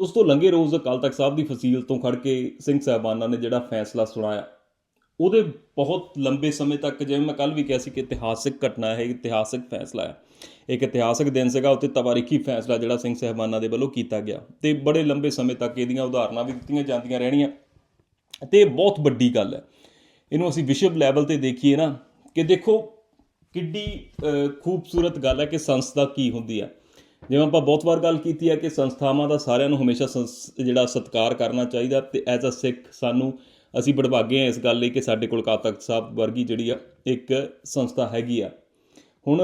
ਉਸ ਤੋਂ ਲੰਘੇ ਰੋਜ਼ ਅਕਾਲ ਤਖਤ ਸਾਹਿਬ ਦੀ ਫਸੀਲ ਤੋਂ ਖੜ ਕੇ ਸਿੰਘ ਸਾਹਿਬਾਨਾਂ ਨੇ ਜਿਹੜਾ ਫੈਸਲਾ ਸੁਣਾਇਆ, ਉਹਦੇ ਬਹੁਤ ਲੰਬੇ ਸਮੇਂ ਤੱਕ ਜਿਵੇਂ ਮੈਂ ਕੱਲ ਵੀ ਕਿਹਾ ਸੀ ਕਿ ਇਤਿਹਾਸਿਕ ਘਟਨਾ ਹੈ, ਇਤਿਹਾਸਕ ਫੈਸਲਾ ਹੈ। ਇੱਕ ਇਤਿਹਾਸਕ ਦਿਨ ਸੀਗਾ ਉੱਤੇ ਤਵਾਰੀਖੀ ਫੈਸਲਾ ਜਿਹੜਾ ਸਿੰਘ ਸਾਹਿਬਾਨਾਂ ਦੇ ਵੱਲੋਂ ਕੀਤਾ ਗਿਆ ਤੇ ਬੜੇ ਲੰਬੇ ਸਮੇਂ ਤੱਕ ਇਹਦੀਆਂ ਉਦਾਹਰਨਾਂ ਵੀ ਦਿੱਤੀਆਂ ਜਾਂਦੀਆਂ ਰਹਿਣੀਆਂ ਤੇ ਇਹ ਬਹੁਤ ਵੱਡੀ ਗੱਲ ਹੈ। ਇਹਨੂੰ ਅਸੀਂ ਵਿਸ਼ਵ ਲੈਵਲ ਤੇ ਦੇਖੀਏ ਨਾ ਕਿ ਦੇਖੋ ਕਿੱਡੀ ਖੂਬਸੂਰਤ ਗੱਲ ਹੈ ਕਿ ਸੰਸਥਾ ਕੀ ਹੁੰਦੀ ਹੈ। ਜਿਵੇਂ ਆਪਾਂ ਬਹੁਤ ਵਾਰ ਗੱਲ ਕੀਤੀ ਹੈ ਕਿ ਸੰਸਥਾਵਾਂ ਦਾ ਸਾਰਿਆਂ ਨੂੰ ਹਮੇਸ਼ਾ ਸੰਸ- ਜਿਹੜਾ ਸਤਿਕਾਰ ਕਰਨਾ ਚਾਹੀਦਾ ਤੇ ਐਜ਼ ਅ ਸਿੱਖ ਸਾਨੂੰ, ਅਸੀਂ ਬੜਭਾਗੇ ਹਾਂ ਇਸ ਗੱਲ ਲਈ ਕਿ ਸਾਡੇ ਕੋਲ ਅਕਾਲ ਤਖਤ ਸਾਹਿਬ ਵਰਗੀ ਜਿਹੜੀ ਆ, ਇੱਕ ਸੰਸਥਾ ਹੈਗੀ ਆ। ਹੁਣ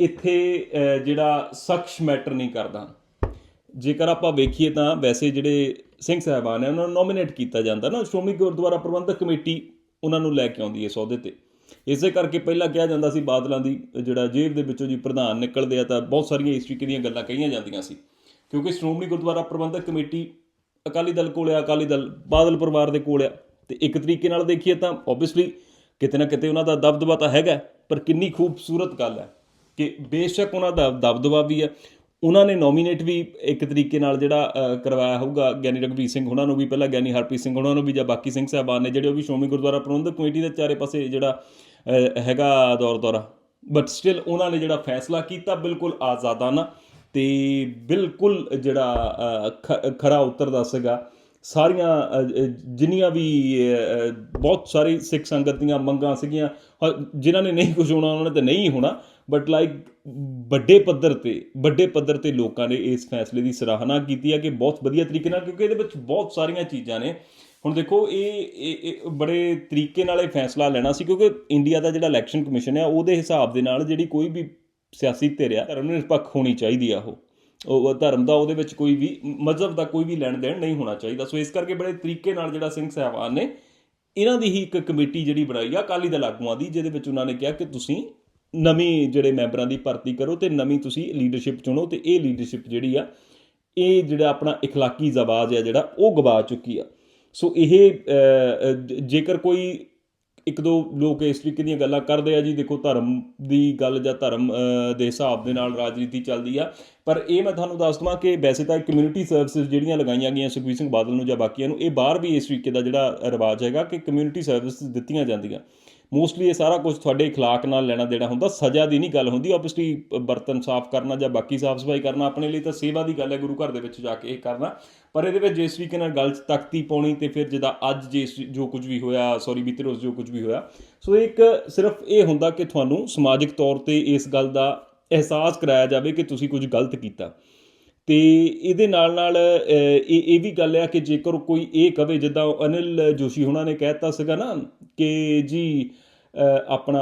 ਇੱਥੇ ਜਿਹੜਾ ਸ਼ਖਸ ਮੈਟਰ ਨਹੀਂ ਕਰਦਾ। ਜੇਕਰ ਆਪਾਂ ਵੇਖੀਏ ਤਾਂ ਵੈਸੇ ਜਿਹੜੇ ਸਿੰਘ ਸਾਹਿਬਾਨ ਨੇ ਉਹਨਾਂ ਨੂੰ ਨੋਮੀਨੇਟ ਕੀਤਾ ਜਾਂਦਾ ਨਾ, ਸ਼੍ਰੋਮਣੀ ਗੁਰਦੁਆਰਾ ਪ੍ਰਬੰਧਕ ਕਮੇਟੀ ਉਹਨਾਂ ਨੂੰ ਲੈ ਕੇ ਆਉਂਦੀ ਹੈ ਸੌਦੇ ਤੇ। ਇਸੇ ਕਰਕੇ ਪਹਿਲਾਂ ਕਿਹਾ ਜਾਂਦਾ ਸੀ ਬਾਦਲਾਂ ਦੀ, ਜਿਹੜਾ ਜੇਬ ਦੇ ਵਿੱਚੋਂ ਜੀ ਪ੍ਰਧਾਨ ਨਿਕਲਦੇ ਆ ਤਾਂ ਬਹੁਤ ਸਾਰੀਆਂ ਇਸ ਤਰੀਕੇ ਦੀਆਂ ਗੱਲਾਂ ਕਹੀਆਂ ਜਾਂਦੀਆਂ ਸੀ। ਕਿਉਂਕਿ ਸ਼੍ਰੋਮਣੀ ਗੁਰਦੁਆਰਾ ਪ੍ਰਬੰਧਕ ਕਮੇਟੀ ਅਕਾਲੀ ਦਲ ਕੋਲ ਆ, ਅਕਾਲੀ ਦਲ ਬਾਦਲ ਪਰਿਵਾਰ ਦੇ ਕੋਲ ਆ। ਤੇ ਇੱਕ ਤਰੀਕੇ ਨਾਲ ਦੇਖੀਏ ਤਾਂ ਆਬਵੀਅਸਲੀ ਕਿਤੇ ਨਾ ਕਿਤੇ ਉਹਨਾਂ ਦਾ ਦਬਦਬਾ ਤਾਂ ਹੈਗਾ, ਪਰ ਕਿੰਨੀ ਖੂਬਸੂਰਤ ਗੱਲ ਹੈ ਕਿ ਬੇਸ਼ੱਕ ਉਹਨਾਂ ਦਾ ਦਬਦਬਾ ਵੀ ਹੈ। ਉਹਨਾਂ ਨੇ ਨੋਮੀਨੇਟ ਵੀ ਇੱਕ ਤਰੀਕੇ ਨਾਲ ਜਿਹੜਾ ਕਰਵਾਇਆ ਹੋਊਗਾ ਗਿਆਨੀ ਰਘਵੀਰ ਸਿੰਘ ਉਹਨਾਂ ਨੂੰ ਵੀ, ਪਹਿਲਾਂ ਗਿਆਨੀ ਹਰਪ੍ਰੀਤ ਸਿੰਘ ਉਹਨਾਂ ਨੂੰ ਵੀ, ਜਾਂ ਬਾਕੀ ਸਿੰਘ ਸਾਹਿਬਾਨ ਨੇ, ਜਿਹੜੇ ਉਹ ਵੀ ਸ਼੍ਰੋਮਣੀ ਗੁਰਦੁਆਰਾ ਪ੍ਰਬੰਧਕ ਕਮੇਟੀ ਦੇ ਚਾਰੇ ਪਾਸੇ ਜਿਹੜਾ ਹੈਗਾ ਦੌਰ ਦੌਰਾ। ਬਟ ਸਟਿਲ ਉਹਨਾਂ ਨੇ ਜਿਹੜਾ ਫੈਸਲਾ ਕੀਤਾ ਬਿਲਕੁਲ ਆਜ਼ਾਦਾਨਾ ਤੇ ਬਿਲਕੁਲ ਜਿਹੜਾ ਖ- ਖਰਾ ਉਤਰਦਾ ਸੀਗਾ। ਸਾਰੀਆਂ ਜਿੰਨੀਆਂ ਵੀ ਬਹੁਤ ਸਾਰੀ ਸਿੱਖ ਸੰਗਤ ਦੀਆਂ ਮੰਗਾਂ ਸੀਗੀਆਂ, ਹ- ਜਿਨ੍ਹਾਂ ਨੇ ਨਹੀਂ ਕੁਝ ਹੋਣਾ, ਉਹਨਾਂ ਨੇ ਤਾਂ ਨਹੀਂ ਹੋਣਾ। ਬਟ ਲਾਈਕ ਵੱਡੇ ਪੱਧਰ ਤੇ, ਵੱਡੇ ਪੱਧਰ ਤੇ ਲੋਕਾਂ ਨੇ ਇਸ ਫੈਸਲੇ ਦੀ ਸਰਾਹਨਾ ਕੀਤੀ ਹੈ ਕਿ ਬਹੁਤ ਵਧੀਆ ਤਰੀਕੇ ਨਾਲ, ਕਿਉਂਕਿ ਇਹਦੇ ਵਿੱਚ ਬਹੁਤ ਸਾਰੀਆਂ ਚੀਜ਼ਾਂ ਨੇ। ਹੁਣ ਦੇਖੋ, ਇਹ ਬੜੇ ਤਰੀਕੇ ਨਾਲ ਇਹ ਫੈਸਲਾ ਲੈਣਾ ਸੀ, ਕਿਉਂਕਿ ਇੰਡੀਆ ਦਾ ਜਿਹੜਾ ਇਲੈਕਸ਼ਨ ਕਮਿਸ਼ਨ ਹੈ, ਉਹਦੇ ਹਿਸਾਬ ਦੇ ਨਾਲ ਜਿਹੜੀ ਕੋਈ ਵੀ ਸਿਆਸੀ ਧਿਰ ਆ, ਧਰਮ ਨਿਰਪੱਖ ਹੋਣੀ ਚਾਹੀਦੀ ਆ ਉਹ। ਉਹ ਧਰਮ ਦਾ ਉਹਦੇ ਵਿੱਚ ਕੋਈ ਵੀ, ਮਜ਼ਹਬ ਦਾ ਕੋਈ ਵੀ ਲੈਣ ਦੇਣ ਨਹੀਂ ਹੋਣਾ ਚਾਹੀਦਾ। ਸੋ ਇਸ ਕਰਕੇ ਬੜੇ ਤਰੀਕੇ ਨਾਲ ਜਿਹੜਾ ਸਿੰਘ ਸਾਹਿਬਾਨ ਨੇ, ਇਹਨਾਂ ਦੀ ਹੀ ਇੱਕ ਕਮੇਟੀ ਜਿਹੜੀ ਬਣਾਈ ਆ, ਅਕਾਲੀ ਦਲ ਆਗੂਆਂ ਦੀ, ਜਿਹਦੇ ਵਿੱਚ ਉਹਨਾਂ ਨੇ ਕਿਹਾ ਕਿ ਤੁਸੀਂ ਨਵੀਂ ਜਿਹੜੇ ਮੈਂਬਰਾਂ ਦੀ ਭਰਤੀ ਕਰੋ ਤੇ ਨਵੀਂ ਤੁਸੀਂ ਲੀਡਰਸ਼ਿਪ ਚੁਣੋ ਤੇ ਇਹ ਲੀਡਰਸ਼ਿਪ ਜਿਹੜੀ ਆ ਇਹ ਜਿਹੜਾ ਆਪਣਾ اخلاقی ਜ਼ਵਾਜ ਆ ਜਿਹੜਾ ਉਹ ਗਵਾ ਚੁੱਕੀ ਆ ਸੋ ਇਹ ਅ, ਅ, ਜ- ਜੇਕਰ ਕੋਈ ਇੱਕ ਦੋ ਲੋਕ ਇਸ ਤਰੀਕੇ ਦੀਆਂ ਗੱਲਾਂ ਕਰਦੇ ਆ ਜੀ ਦੇਖੋ ਧਰਮ ਦੀ ਗੱਲ ਜਾਂ ਧਰਮ ਅ, ਦੇ ਹਿਸਾਬ ਦੇ ਨਾਲ ਰਾਜਨੀਤੀ ਚੱਲਦੀ ਆ ਪਰ ਇਹ ਮੈਂ ਤੁਹਾਨੂੰ ਦੱਸ ਦਵਾਂ ਕਿ ਵੈਸੇ ਤਾਂ ਕਮਿਊਨਿਟੀ ਸਰਵਿਸਿਜ਼ ਜਿਹੜੀਆਂ ਲਗਾਈਆਂ ਗਈਆਂ ਸੁਖਬੀਰ ਸਿੰਘ ਬਾਦਲ ਨੂੰ ਜਾਂ ਬਾਕੀਆਂ ਨੂੰ ਇਹ ਬਾਹਰ ਵੀ ਇਸ ਤਰੀਕੇ ਦਾ ਜਿਹੜਾ ਰਿਵਾਜ ਹੈਗਾ ਕਿ ਕਮਿਊਨਿਟੀ ਸਰਵਿਸਿਜ਼ ਦਿੱਤੀਆਂ ਜਾਂਦੀਆਂ ਮੋਸਟਲੀ ਇਹ ਸਾਰਾ ਕੁਝ ਤੁਹਾਡੇ اخلاق ਨਾਲ ਲੈਣਾ ਦੇਣਾ ਹੁੰਦਾ ਸਜ਼ਾ ਦੀ ਨਹੀਂ ਗੱਲ ਹੁੰਦੀ ਆਬਵੀਅਸਲੀ ਬਰਤਨ ਸਾਫ਼ ਕਰਨਾ ਜਾਂ ਬਾਕੀ ਸਾਫ਼ ਸਫਾਈ ਕਰਨਾ ਆਪਣੇ ਲਈ ਤਾਂ ਸੇਵਾ ਦੀ ਗੱਲ ਹੈ ਗੁਰੂ ਘਰ ਦੇ ਵਿੱਚ ਜਾ ਕੇ ਇਹ ਕਰਨਾ ਪਰ ਇਹਦੇ ਵਿੱਚ ਜਿਸ ਤਰੀਕੇ ਨਾਲ ਗੱਲ 'ਚ ਤਖਤੀ ਪਾਉਣੀ ਤੇ ਫਿਰ ਜਿੱਦਾਂ ਅੱਜ ਜੇ ਜੋ ਕੁਝ ਵੀ ਹੋਇਆ ਸੌਰੀ ਬੀਤੇ ਰੋਜ਼ ਜੋ ਕੁਝ ਵੀ ਹੋਇਆ ਸੋ ਇੱਕ ਸਿਰਫ ਇਹ ਹੁੰਦਾ ਕਿ ਤੁਹਾਨੂੰ ਸਮਾਜਿਕ ਤੌਰ ਤੇ ਇਸ ਗੱਲ ਦਾ ਅਹਿਸਾਸ ਕਰਾਇਆ ਜਾਵੇ ਕਿ ਤੁਸੀਂ ਕੁਝ ਗਲਤ ਕੀਤਾ ਅਤੇ ਇਹਦੇ ਨਾਲ ਨਾਲ ਇਹ ਇਹ ਵੀ ਗੱਲ ਆ ਕਿ ਜੇਕਰ ਕੋਈ ਇਹ ਕਵੇ, ਜਿੱਦਾਂ ਅਨਿਲ ਜੋਸ਼ੀ ਹੁਣਾਂ ਨੇ ਕਹਿਤਾ ਸੀਗਾ ਨਾ ਕਿ ਜੀ ਆਪਣਾ